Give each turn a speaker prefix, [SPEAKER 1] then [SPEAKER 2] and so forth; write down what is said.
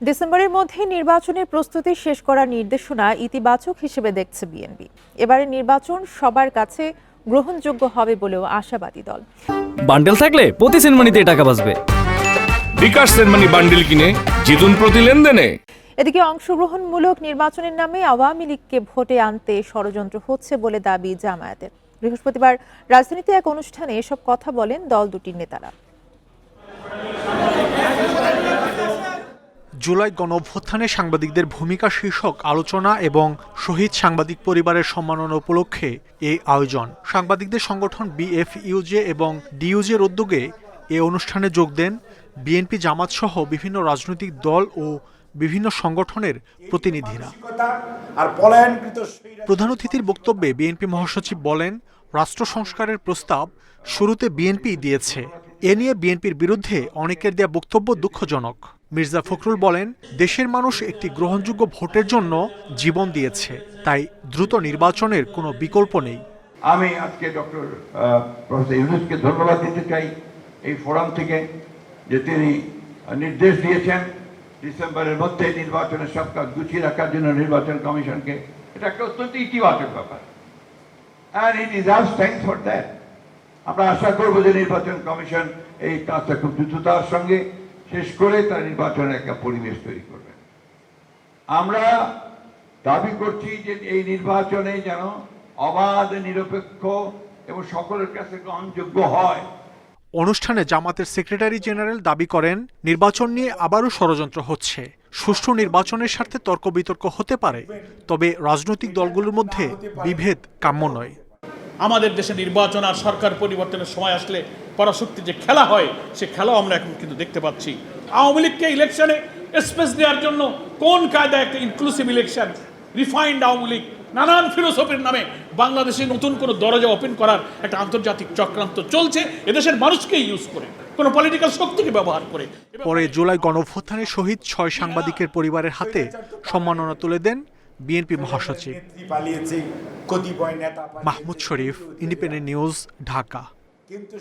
[SPEAKER 1] ডিসেম্বরের মধ্যে নির্বাচনের প্রস্তুতি শেষ করার নির্দেশনা ইতিবাচক হিসেবে দেখছে বিএনপি। এবারে নির্বাচন সবার কাছে গ্রহণযোগ্য হবে বলেও আশাবাদী দল।
[SPEAKER 2] বান্ডেল থাকলে প্রতি সেনমানিতে টাকা বাঁচবে।
[SPEAKER 3] বিকাশ সেনমানি বান্ডিল কিনে জিতুন প্রতি লেনদেনে।
[SPEAKER 1] এদিকে অংশগ্রহণমূলক নির্বাচনের নামে আওয়ামী লীগকে ভোটে আনতে ষড়যন্ত্র হচ্ছে বলে দাবি জামায়াতের। বৃহস্পতিবার রাজধানীতে এক অনুষ্ঠানে এসব কথা বলেন দল দুটির নেতারা।
[SPEAKER 4] জুলাই গণঅভ্যুত্থানে সাংবাদিকদের ভূমিকা শীর্ষক আলোচনা এবং শহীদ সাংবাদিক পরিবারের সম্মাননা উপলক্ষে এই আয়োজন। সাংবাদিকদের সংগঠন বিএফইউজে এবং ডিইউজের উদ্যোগে এ অনুষ্ঠানে যোগ দেন বিএনপি জামাত সহ বিভিন্ন রাজনৈতিক দল ও বিভিন্ন সংগঠনের প্রতিনিধিরা। প্রধান অতিথির বক্তব্যে বিএনপি মহাসচিব বলেন রাষ্ট্র সংস্কারের প্রস্তাব শুরুতে বিএনপি দিয়েছে। এ নিয়ে বিএনপির বিরুদ্ধে অনেকের দেয়া বক্তব্য দুঃখজনক। মির্জা ফখরুল বলেন, দেশের মানুষ একটি গ্রহণযোগ্য ভোটের জন্য জীবন দিয়েছে, তাই দ্রুত নির্বাচনের কোনো বিকল্প নেই।
[SPEAKER 5] আমি আজকে ডক্টর প্রফেসর ইউনুসকে ধন্যবাদ দিতে চাই। এই ফোরাম থেকে যে তিনি নির্দেশ দিয়েছেন, ডিসেম্বরের মধ্যে নির্বাচনের সব কাজ গুছিয়ে রাখার জন্য নির্বাচন কমিশনকে, এটা একটা অত্যন্ত ইতিবাচক ব্যাপার। And it is us thank for that আমরা আশা করব যে নির্বাচন কমিশন এই কাজটা খুব দ্রুততার সঙ্গে শেষ করে তার নির্বাচনের একটা পরিবেশ তৈরি করবে। আমরা দাবি করছি যে এই নির্বাচনে যেন অবাধ, নিরপেক্ষ এবং সকলের কাছে গ্রহণযোগ্য হয়।
[SPEAKER 4] অনুষ্ঠানে জামাতের সেক্রেটারি জেনারেল দাবি করেন, নির্বাচন নিয়ে আবারও ষড়যন্ত্র হচ্ছে। সুষ্ঠু নির্বাচনের স্বার্থে তর্ক বিতর্ক হতে পারে, তবে রাজনৈতিক দলগুলোর মধ্যে বিভেদ কাম্য নয়।
[SPEAKER 6] আমাদের দেশে নির্বাচন আর সরকার পরিবর্তনের সময় আসলে পরাশক্তি যে খেলা হয়, সে খেলাও আমরা এখন কিন্তু দেখতে পাচ্ছি। আওয়ামী লীগকে ইলেকশনে স্পেস দেওয়ার জন্য কোন কায়দায় একটা inclusive election refined Awami League, নানান ফিলোসফির নামে বাংলাদেশে নতুন কোনো দরজা ওপেন করার একটা আন্তর্জাতিক চক্রান্ত চলছে, এদেশের মানুষকেই ইউজ করে, কোনো পলিটিক্যাল শক্তিকে ব্যবহার করে।
[SPEAKER 4] পরে জুলাই গণঅভ্যুত্থানে শহীদ ছয় সাংবাদিকের পরিবারের হাতে সম্মাননা তুলে দেন বিএনপি মহাসচিব। মাহমুদ শরীফ ইন্ডিপেন্ডেন্ট নিউজ ঢাকা
[SPEAKER 7] কিন্তু